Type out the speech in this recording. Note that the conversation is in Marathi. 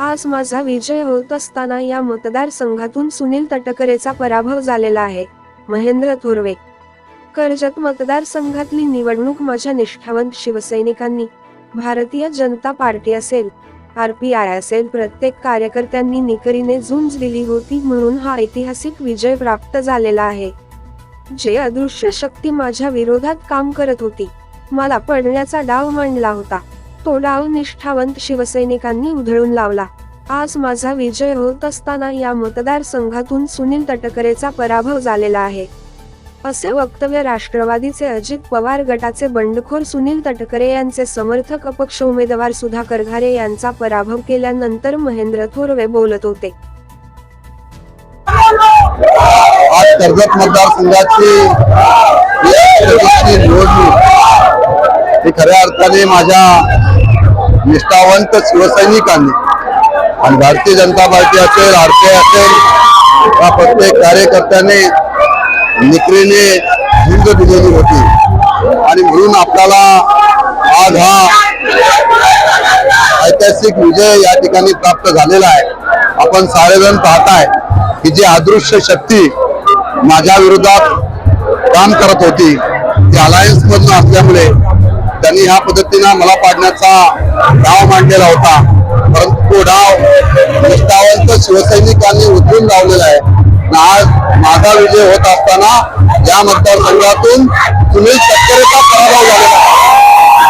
आज माझा विजय होत असताना या मतदारसंघातून सुनील तटकरेचा पराभव झालेला आहे. महेंद्र थोरवे. कर्जत मतदारसंघातली निवडणूक माझ्या निष्ठावंत शिवसैनिकांनी भारतीय जनता पार्टी असेल आर पी आय असेल प्रत्येक कार्यकर्त्यांनी निकरीने झुंज दिली होती म्हणून हा ऐतिहासिक विजय प्राप्त झालेला आहे. जे अदृश्य शक्ती माझ्या विरोधात काम करत होती मला पडण्याचा डाव मांडला होता. तो डाव निष्ठावंत शिवसैनिकांनी उधळून लावला. आज माझा विजय होत असताना या मतदारसंघातून सुनील तटकरेचा पराभव झालेला आहे. असे वक्तव्य राष्ट्रवादीचे अजित पवार गटाचे बंडखोर सुनील तटकरे यांचे समर्थक अपक्ष उमेदवार सुधाकर घारे यांचा पराभव केल्यानंतर महेंद्र थोरवे बोलत होते. आज कर्जत मतदारसंघाची निवडणूक हे खऱ्या अर्थाने माझ्या निष्ठावंत शिवसैनिकांनी आणि भारतीय जनता पार्टी असेल आरपीआय असेल या प्रत्येक कार्यकर्त्याने निकरीने झुंज दिलेली होती. आणि म्हणून आपल्याला आज हा ऐतिहासिक विजय या ठिकाणी प्राप्त झालेला आहे. आपण सारेजण पाहताय की जी अदृश्य शक्ती माझ्या विरोधात काम करत होती ती अलायन्स मधून असल्यामुळे त्यांनी ह्या पद्धतीनं मला पाडण्याचा डाव मांडलेला होता. परंतु तो डाव निष्ठावंत शिवसैनिकांनी उचलून लावलेला आहे. आज माझा विजय होत असताना या मतदारसंघातून सुनील तटकरेचा